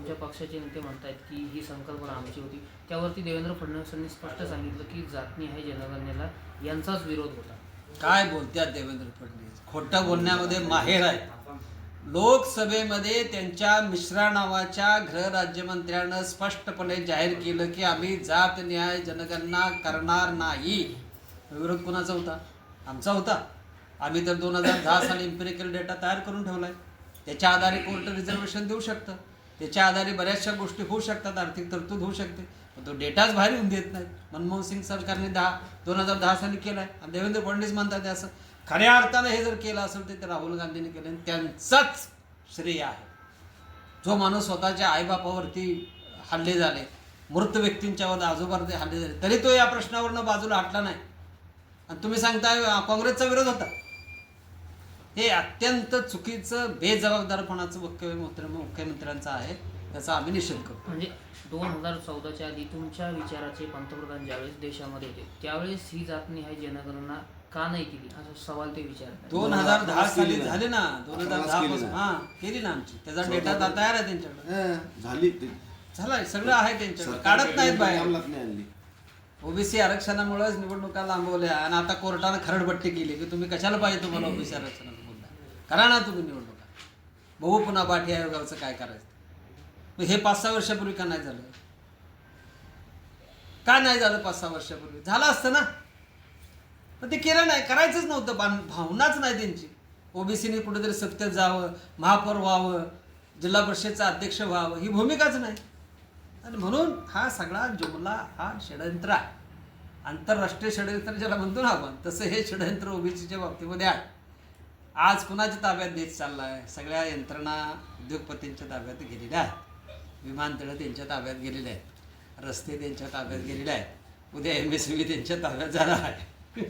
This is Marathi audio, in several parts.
तुमच्या पक्षाचे नेते म्हणतायत की ही संकल्पना आमची होती. त्यावरती देवेंद्र फडणवीसांनी स्पष्ट सांगितलं की जातनी आहे जनगणनेला यांचाच विरोध होता. काय बोलतात देवेंद्र फडणवीस? खोटं बोलण्यामध्ये माहेर आहे. लोकसभेमध्ये त्यांच्या मिश्रा नावाच्या गृहराज्यमंत्र्यानं स्पष्टपणे जाहीर केलं की आम्ही जात न्याय जनगणना करणार नाही. विरोध कुणाचा होता? आमचा होता. आम्ही तर दोन हजार दहा साली इम्पेरिकल डेटा तयार करून ठेवलाय. त्याच्या आधारे कोर्ट रिझर्वेशन देऊ शकतं. त्याच्या आधारे बऱ्याचशा गोष्टी होऊ शकतात आर्थिक तरतूद होऊ शकते. पण तो डेटाच बाहेर येऊन देत नाही. मनमोहन सिंग सरकारने दहा दोन हजार दहा साली आहे आणि देवेंद्र फडणवीस म्हणतात असं खऱ्या अर्थानं हे जर केलं असेल तर ते राहुल गांधींनी केलं. आणि त्यांचाच श्रेय आहे. जो माणूस स्वतःच्या आईबापावरती हल्ले झाले मृत व्यक्तींच्यावर आजोबावरती हल्ले झाले तरी तो या प्रश्नावरनं बाजूला हटला नाही. आणि तुम्ही सांगताय काँग्रेसचा विरोध होता. हे अत्यंत चुकीचं बेजबाबदारपणाचं वक्तव्य मुख्य- मुख्यमंत्र्यांचं आहे त्याचा आम्ही निषेध करतो. म्हणजे दोन हजार चौदाच्या आधी तुमच्या विचाराचे पंतप्रधान ज्यावेळेस देशामध्ये होते त्यावेळेस ही जातनी आहे जनगणना का नाही केली? असा सवाल ते विचारतात. दोन हजार दहा साली. झाले ना. दोन हजार दहा पासून. हा केली ना आमची. त्याचा डेटा आता तयार आहे त्यांच्याकडे. हं, झाली ते. झालाय सगळं आहे त्यांच्याकडे. काढत नाहीत बाहेर. ओबीसी आरक्षणामुळेच निवडणुका लांबवल्या आणि आता कोर्टानं खरडपट्टी केली की तुम्ही कशाला पाहिजे तुम्हाला ओबीसी आरक्षणाचा मुद्दा करा ना तुम्ही निवडणुका बघू पुन्हा पाठी आयोगाचं काय करायचं. मग हे पाच सहा वर्षापूर्वी का नाही झालं? का नाही झालं पाच सहा वर्षापूर्वी? झालं असतं ना. पण ते केलं नाही करायचंच नव्हतं. बां भावनाच नाही त्यांची. ओबीसीने कुठेतरी सत्तेत जावं महापौर व्हावं जिल्हा परिषदचा अध्यक्ष व्हावं ही भूमिकाच नाही. आणि म्हणून हा सगळा जुमला हा षडयंत्र आहे. आंतरराष्ट्रीय षडयंत्र ज्याला म्हणतो ना आपण तसं हे षडयंत्र ओबीसीच्या बाबतीमध्ये आहे. आज कुणाच्या ताब्यात देश चालला आहे सगळ्या यंत्रणा उद्योगपतींच्या ताब्यात गेलेल्या आहेत. विमानतळं त्यांच्या ताब्यात गेलेले आहेत. रस्ते त्यांच्या ताब्यात गेलेले आहेत. उद्या एम एस बी त्यांच्या ताब्यात झाला आहे.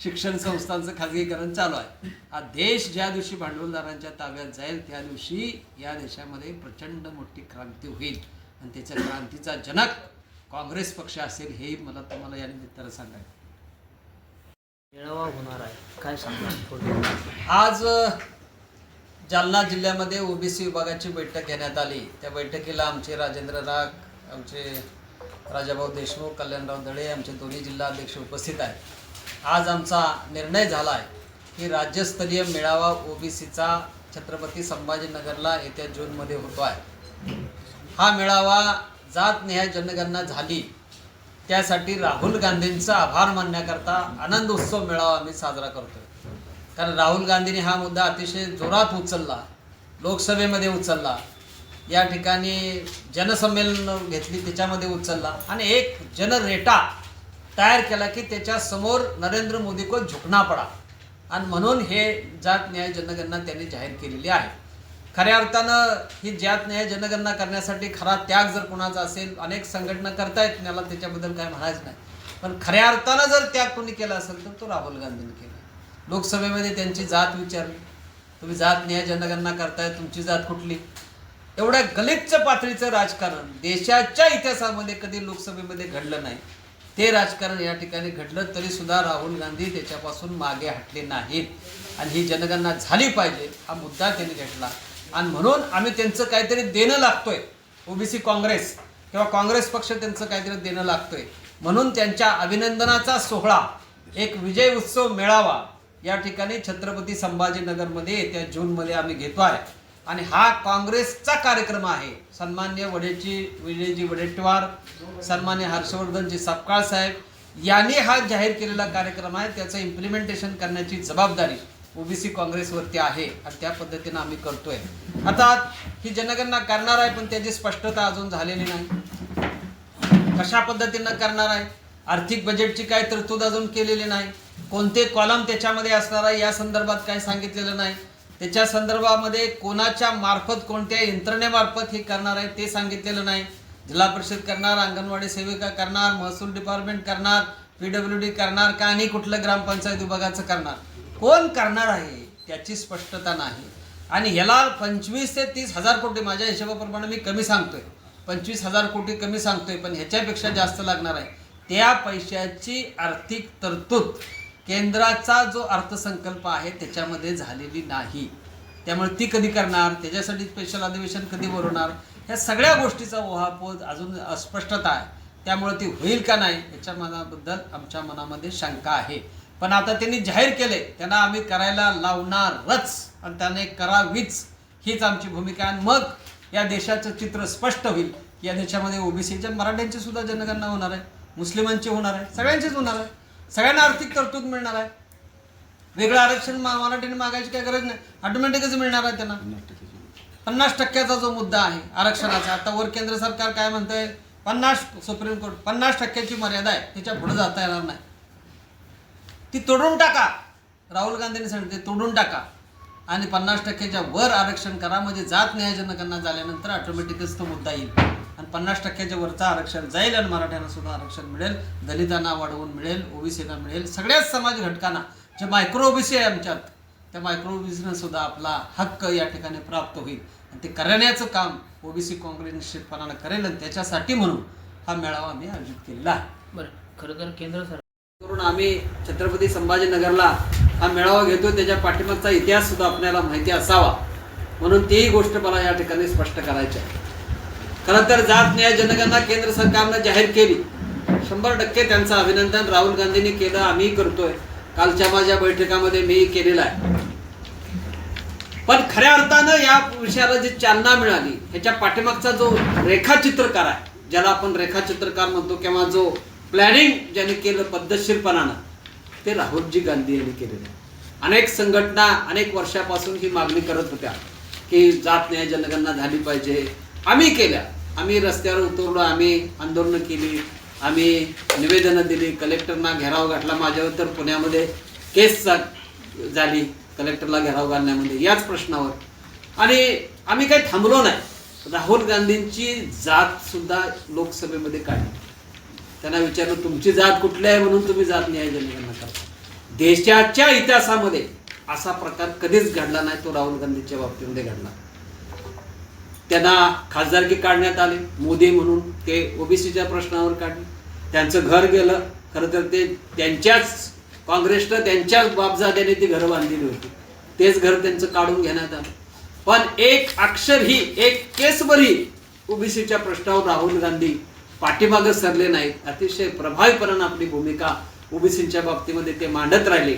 शिक्षण संस्थांचं खाजगीकरण चालू आहे. हा देश ज्या दिवशी भांडवलदारांच्या ताब्यात जाईल त्या दिवशी या देशामध्ये प्रचंड मोठी क्रांती होईल. आणि त्याच्या क्रांतीचा जनक काँग्रेस पक्ष असेल हे मला तुम्हाला या निमित्तानं सांगायचं मेळावा होणार आहे. काय सांगणार आज जालना जिल्ह्यामध्ये ओबीसी विभागाची बैठक घेण्यात आली. त्या बैठकीला आमचे राजेंद्र राग आमचे राजाभाऊ देशमुख कल्याणराव दळे आमचे दोन्ही जिल्हा अध्यक्ष उपस्थित आहेत. आज आमचा निर्णय झाला आहे की राज्यस्तरीय मेळावा ओबीसीचा छत्रपती संभाजीनगरला येत्या जूनमध्ये होतो आहे हा मेळावा जात निहाय जनगणना झाली. त्यासाठी राहुल गांधींचा आभार मानण्याकरता आनंद उत्सव मेळावा आम्ही साजरा करतोय. कारण राहुल गांधींनी हा मुद्दा अतिशय जोरात उचलला लोकसभेमध्ये उचलला या ठिकाणी जनसंमेलन घेतली त्याच्यामध्ये उचलला आणि एक जनरेटा तयार केला की त्याच्यासमोर नरेंद्र मोदी को झुकणा पडा. आणि म्हणून हे जात न्याय जनगणना त्यांनी जाहीर केलेली आहे. खऱ्या अर्थानं ही जात न्याय जनगणना करण्यासाठी खरा त्याग जर कुणाचा असेल अनेक संघटना करतायत मला त्याच्याबद्दल काय म्हणायचं नाही. पण खऱ्या अर्थानं जर त्याग कोणी केला असेल तर तो राहुल गांधींनी केला. लोकसभेमध्ये त्यांची जात विचारली. तुम्ही जात न्याय जनगणना करताय तुमची जात कुठली? एवढ्या गलिच्छ पातळीचं राजकारण देशाच्या इतिहासामध्ये कधी लोकसभेमध्ये घडलं नाही. ते राजकारण या ठिकाणी घडलं तरी सुद्धा राहुल गांधी त्याच्यापासून मागे हटले नाहीत. आणि ही जनगणना झाली पाहिजे हा मुद्दा त्यांनी घेतला. आणि म्हणून आम्ही त्यांचं काहीतरी देणं लागतोय. ओबीसी काँग्रेस किंवा काँग्रेस पक्ष त्यांचं काहीतरी देणं लागतोय. म्हणून त्यांच्या अभिनंदनाचा सोहळा एक विजय उत्सव मेळावा या ठिकाणी छत्रपती संभाजीनगरमध्ये येत्या जूनमध्ये आम्ही घेतो आहे. आणि हा काँग्रेसचा कार्यक्रम आहे. सन्मान्य वडेची विजयजी वडेट्टीवार सन्मान्य हर्षवर्धनजी सपकाळ साहेब यांनी हा जाहीर केलेला कार्यक्रम आहे. त्याचं इम्प्लिमेंटेशन करण्याची जबाबदारी ओबीसी काँग्रेसवरती आहे आणि त्या पद्धतीनं आम्ही करतोय. आता ही जनगणना करणार आहे पण त्याची स्पष्टता अजून झालेली नाही. कशा पद्धतीनं करणार आहे? आर्थिक बजेटची काय तरतूद अजून केलेली नाही. कोणते कॉलम त्याच्यामध्ये असणार आहे या संदर्भात काय सांगितलेलं नाही. त्याच्या संदर्भामध्ये कोणाच्या मार्फत कोणत्या यंत्रणेमार्फत हे करणार आहे ते सांगितलेलं नाही. जिल्हा परिषद करणार अंगणवाडी सेविका करणार महसूल डिपार्टमेंट करणार पीडब्ल्यू डी करणार का आणि कुठलं ग्रामपंचायत विभागाचं करणार? कोण करणार आहे त्याची स्पष्टता नाही. आणि ह्याला पंचवीस ते तीस हजार कोटी माझ्या हिशोबाप्रमाणे मी कमी सांगतोय. पंचवीस हजार कोटी कमी सांगतोय पण ह्याच्यापेक्षा जास्त लागणार आहे. त्या पैशाची आर्थिक तरतूद केंद्राचा जो अर्थसंकल्प आहे त्याच्यामध्ये झालेली नाही. त्यामुळे ती कधी करणार त्याच्यासाठी स्पेशल अधिवेशन कधी भरवणार ह्या सगळ्या गोष्टीचा ओहापोह अजून अस्पष्टता आहे. त्यामुळे ती होईल का नाही याच्या मनाबद्दल आमच्या मनामध्ये शंका आहे. पण आता त्यांनी जाहीर केले त्यांना आम्ही करायला लावणारच आणि त्याने करावीच हीच आमची भूमिका आहे. आणि मग या देशाचं चित्र स्पष्ट होईल की या देशामध्ये ओबीसीच्या मराठ्यांची सुद्धा जनगणना होणार आहे मुस्लिमांची होणार आहे सगळ्यांचीच होणार आहे. सगळ्यांना आर्थिक तरतूद मिळणार आहे. वेगळं आरक्षण मा- मराठीने मागायची काही गरज नाही. ऑटोमॅटिकच मिळणार आहे त्यांना. पन्नास टक्क्याचा जो मुद्दा आहे आरक्षणाचा आता वर केंद्र सरकार काय म्हणतंय? पन्नास सुप्रीम कोर्ट पन्नास टक्क्याची मर्यादा आहे त्याच्या पुढे जाता येणार नाही. ती तोडून टाका. राहुल गांधींनी सांगितले तोडून टाका. आणि पन्नास टक्क्याच्या वर आरक्षण करा म्हणजे जात न्यायजनकांना झाल्यानंतर ऑटोमॅटिकच तो मुद्दा येईल. आणि पन्नास टक्क्याच्या वरचं आरक्षण जाईल आणि मराठ्यांना सुद्धा आरक्षण मिळेल दलितांना वाढवून मिळेल ओबीसीला मिळेल सगळ्याच समाज घटकांना. जे मायक्रो ओबीसी आहे आमच्यात त्या मायक्रो ओबीसीनं सुद्धा आपला हक्क या ठिकाणी प्राप्त होईल. आणि ते करण्याचं काम ओबीसी काँग्रेस निश्चितपणानं करेल आणि त्याच्यासाठी म्हणून हा मेळावा आम्ही आयोजित केलेला आहे. बरं खरं तर केंद्र सरकार करून आम्ही छत्रपती संभाजीनगरला हा मेळावा घेतो त्याच्या पाठीमागचा इतिहास सुद्धा आपल्याला माहिती असावा. म्हणून तीही गोष्ट मला या ठिकाणी स्पष्ट करायची आहे. खरं तर जात न्याय जनगणना केंद्र सरकारनं जाहीर केली. शंभर टक्के त्यांचं अभिनंदन राहुल गांधींनी केलं आम्ही करतोय. कालच्या माझ्या बैठकामध्ये मी केलेलं आहे. पण खऱ्या अर्थानं या विषयाला जी चालना मिळाली ह्याच्या पाठीमागचा जो रेखाचित्रकार आहे ज्याला आपण रेखाचित्रकार म्हणतो किंवा जो प्लॅनिंग ज्याने केलं पद्धतशीरपणानं ते राहुलजी गांधी यांनी केलेलं आहे. अनेक संघटना अनेक वर्षापासून ही मागणी करत होत्या की जात न्याय जनगणना झाली पाहिजे. आम्ही केल्या. आम्ही रस्त्यावर उतरलो आम्ही आंदोलनं केली आम्ही निवेदनं दिली. कलेक्टरना घेराव घातला. माझ्यावर तर पुण्यामध्ये केस झाली. कलेक्टरला घेराव घालण्यामध्ये याच प्रश्नावर. आणि आम्ही काही थांबलो नाही. राहुल गांधींची जात सुद्धा लोकसभेमध्ये काढली. त्यांना विचारलं तुमची जात कुठली आहे म्हणून तुम्ही जात न्याय जनगणना करता? देशाच्या इतिहासामध्ये असा प्रकार कधीच घडला नाही तो राहुल गांधींच्या बाबतीमध्ये घडला. त्यांना खासदारकी काढण्यात आली मोदी म्हणून ते ओबीसीच्या प्रश्नावर काढले. त्यांचं घर गेलं खरं तर ते त्यांच्याच काँग्रेसनं त्यांच्याच बापजाद्याने ती घरं बांधलेली होती. तेच घर त्यांचं काढून घेण्यात आलं. पण एक अक्षर ही एक केसभरही ओबीसीच्या प्रश्नावर राहुल गांधी पाठीमागं सरले नाहीत. अतिशय प्रभावीपणानं आपली भूमिका ओबीसीच्या बाबतीमध्ये ते मांडत राहिले.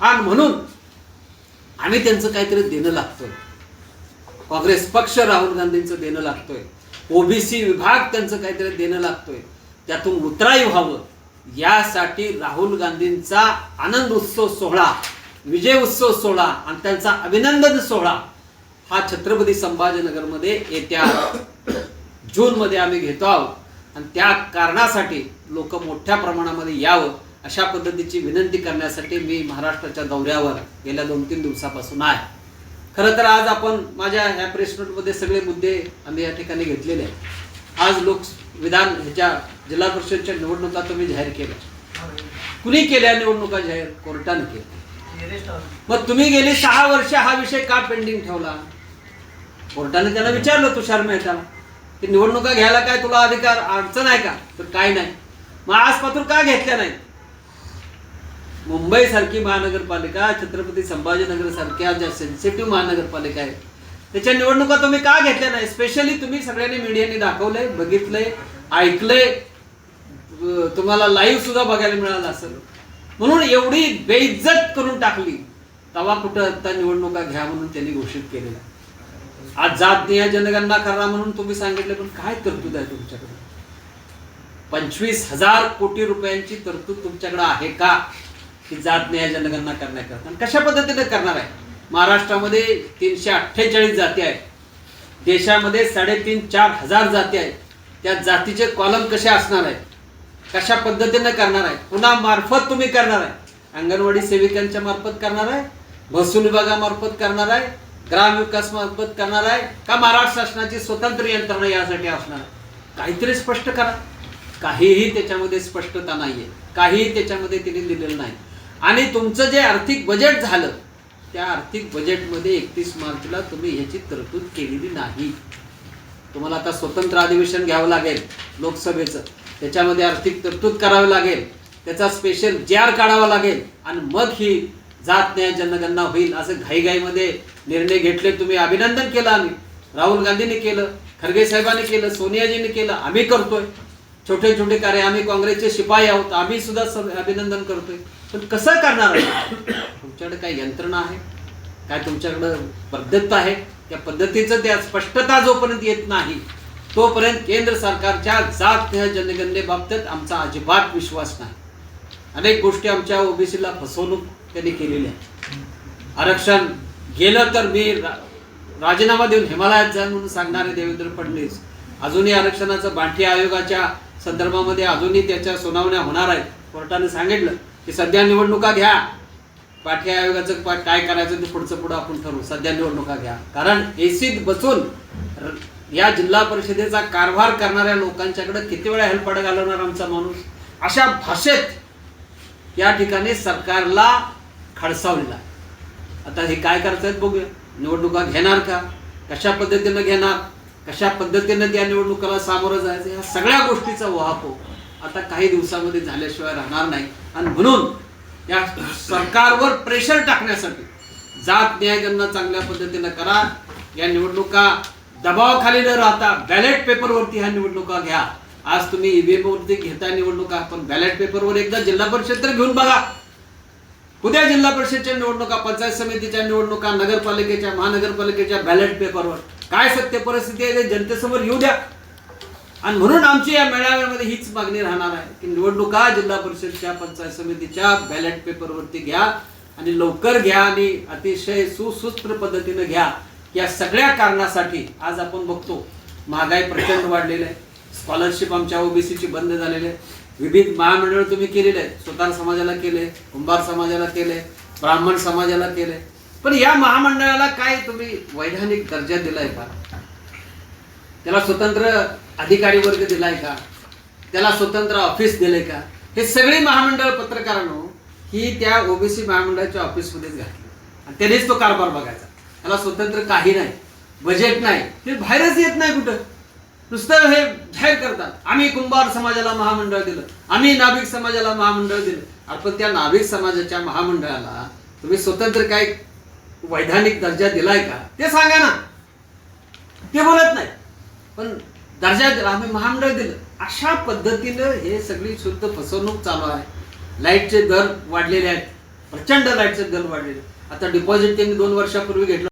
आणि म्हणून आम्ही त्यांचं काहीतरी देणं लागतोय. काँग्रेस पक्ष राहुल गांधींचं देणं लागतोय. ओबीसी विभाग त्यांचं काहीतरी देणं लागतोय. त्यातून उतराई व्हावं. यासाठी राहुल गांधींचा आनंद उत्सव सोहळा विजय उत्सव सोहळा आणि त्यांचा अभिनंदन सोहळा हा छत्रपती संभाजीनगरमध्ये येत्या जूनमध्ये आम्ही घेतो आहोत. आणि त्या कारणासाठी लोक मोठ्या प्रमाणामध्ये यावं अशा पद्धतीची विनंती करण्यासाठी मी महाराष्ट्राच्या दौऱ्यावर गेल्या दोन तीन दिवसापासून आहे. खरं तर आज आपण माझ्या ह्या प्रेस नोटमध्ये सगळे मुद्दे आम्ही या ठिकाणी घेतलेले आहेत. आज लोक विधान ह्याच्या जिल्हा परिषदच्या निवडणुका तुम्ही जाहीर केल्या. कुणी केल्या निवडणुका जाहीर? कोर्टाने केल्या. मग तुम्ही गेली सहा वर्ष हा विषय का पेंडिंग ठेवला? कोर्टाने त्याला विचारलं तुषार मेहताला की निवडणुका घ्यायला काय तुला अधिकार? अडचण आहे का? तर काय नाही. मग आज पात्र का घेतल्या नाही मुंबई सारखी महानगरपालिका छत्रपती संभाजीनगर सारख्या ज्या सेन्सिटिव्ह महानगरपालिका आहेत त्याच्या निवडणुका तुम्ही का घेतल्या नाही स्पेशली तुम्ही सगळ्यांनी मीडियाने दाखवलंय बघितलंय ऐकलंय. तुम्हाला लाईव्ह सुद्धा बघायला मिळालं असेल. म्हणून एवढी बेइज्जत करून टाकली. तवा कुठं आता निवडणुका घ्या म्हणून त्यांनी घोषित केलेल्या आज जात न्याय जनगणना करा म्हणून तुम्ही सांगितलं पण काय तरतूद आहे तुमच्याकडे? पंचवीस हजार कोटी रुपयांची तरतूद तुमच्याकडे आहे का? की जात न्याय जनगणना करण्याकरता. आणि कशा पद्धतीने करणार आहे? महाराष्ट्रामध्ये तीनशे अठ्ठेचाळीस जाती आहेत. देशामध्ये साडेतीन चार हजार जाती आहेत. त्या जातीचे कॉलम कसे असणार आहेत? कशा पद्धतीने करणार आहे? पुन्हा मार्फत तुम्ही करणार आहे. अंगणवाडी सेविकांच्या मार्फत करणार आहे महसूल विभागामार्फत करणार आहे ग्राम विकास मार्फत करणार आहे का महाराष्ट्र शासनाची स्वतंत्र यंत्रणा यासाठी असणार आहे? काहीतरी स्पष्ट करा. काहीही त्याच्यामध्ये स्पष्टता नाही आहे काहीही त्याच्यामध्ये तिने दिलेलं नाही. आणि तुमचं जे आर्थिक बजेट झालं त्या आर्थिक बजेटमध्ये एकतीस मार्चला तुम्ही ह्याची तरतूद केलेली नाही. तुम्हाला आता स्वतंत्र अधिवेशन घ्यावं लागेल लोकसभेचं. त्याच्यामध्ये आर्थिक तरतूद करावी लागेल. त्याचा स्पेशल जे आर काढावा लागेल. आणि मग ही जात न्याय जनगणना होईल असं घाईघाईमध्ये निर्णय घेतले तुम्ही अभिनंदन केलं आम्ही. राहुल गांधींनी केलं खरगे साहेबांनी केलं सोनियाजींनी केलं आम्ही करतोय. छोटे छोटे कार्य आम्ही काँग्रेसचे शिपाई आहोत आम्ही सुद्धा अभिनंदन करतोय. पण कसं करणार तुमच्याकडे काय यंत्रणा आहे? काय तुमच्याकडं पद्धत आहे? त्या पद्धतीचं त्या स्पष्टता जोपर्यंत येत नाही तोपर्यंत केंद्र सरकारच्या जात जनगणनेबाबतीत आमचा अजिबात विश्वास नाही. अनेक गोष्टी आमच्या ओबीसीला फसवणूक त्यांनी केलेली आहे. आरक्षण गेलं तर मी रा- राजीनामा देऊन हिमालयात जाईन म्हणून सांगणारे देवेंद्र फडणवीस अजूनही आरक्षणाचं बांठी आयोगाच्या संदर्भामध्ये अजूनही त्याच्या सुनावण्या होणार आहेत. कोर्टाने सांगितलं की सध्या निवडणुका घ्या. पाठी आयोगाचं काय करायचं ते पुढचं पुढं आपण ठरवू. सध्या निवडणुका घ्या. कारण एसीत बसून या जिल्हा परिषदेचा कारभार करणाऱ्या लोकांच्याकडे किती वेळा हेल्पड घालवणार आमचा माणूस? अशा भाषेत या ठिकाणी सरकारला खडसावलेला आता हे काय करतायत बघूया. निवडणुका घेणार का? कशा पद्धतीनं घेणार? कशा पद्धतीनं त्या निवडणुकाला सामोरं जायचं? या सगळ्या गोष्टीचा वाहतो हो. आता काही दिवसामध्ये झाल्याशिवाय राहणार नाही. आणि म्हणून या सरकारवर प्रेशर टाकण्यासाठी जात न्याय गणना चांगल्या पद्धतीनं करा. या निवडणुका दबावाखाली न राहता बॅलेट पेपरवरती ह्या निवडणुका घ्या. आज तुम्ही ईव्हीएमवरती घेता निवडणुका पण बॅलेट पेपरवर एकदा जिल्हा परिषद तर घेऊन बघा. उद्या जिल्हा परिषदच्या निवडणुका पंचायत समितीच्या निवडणुका नगरपालिकेच्या महानगरपालिकेच्या बॅलेट पेपरवर काय सत्य परिस्थिती आहे ते जनतेसमोर येऊ द्या. आणि म्हणून आमची या मेळाव्यामध्ये हीच मागणी राहणार आहे की निवडणुका जिल्हा परिषदच्या पंचायत समितीच्या बॅलेट पेपरवरती घ्या आणि लवकर घ्या आणि अतिशय सुसूत्र पद्धतीनं घ्या. या सगळ्या कारणासाठी आज आपण बघतो महागाई प्रचंड वाढलेली आहे. स्कॉलरशिप आमच्या ओबीसीची बंद झालेली आहे. विविध महामंडळ तुम्ही केलेले आहेत. सुतार समाजाला केले कुंभार समाजाला केले ब्राह्मण समाजाला केले पण या महामंडळाला काय तुम्ही वैधानिक दर्जा दिलाय का? त्याला स्वतंत्र अधिकारी वर्ग दिलाय का? त्याला स्वतंत्र ऑफिस दिलंय का? हे सगळे महामंडळ पत्रकारांनो ही त्या ओबीसी महामंडळाच्या ऑफिसमध्येच घातली. आणि त्यानेच तो कारभार बघायचा. त्याला स्वतंत्र काही नाही बजेट नाही ते बाहेरच येत नाही कुठं. नुसतं हे जाहीर करतात. आम्ही कुंभार समाजाला महामंडळ दिलं आम्ही नाभिक समाजाला महामंडळ दिलं. आपण त्या नाभिक समाजाच्या महामंडळाला तुम्ही स्वतंत्र काय वैधानिक दर्जा दिलाय का? ते सांगा ना. ते बोलत नाही. पण दर्जा दिला आम्ही महामंडळ दिलं. अशा पद्धतीनं हे सगळी शुद्ध फसवणूक चालू आहे. लाईटचे दर वाढलेले आहेत. प्रचंड लाईटचे दर वाढलेले आता डिपॉझिट त्यांनी दोन वर्षापूर्वी घेतलं.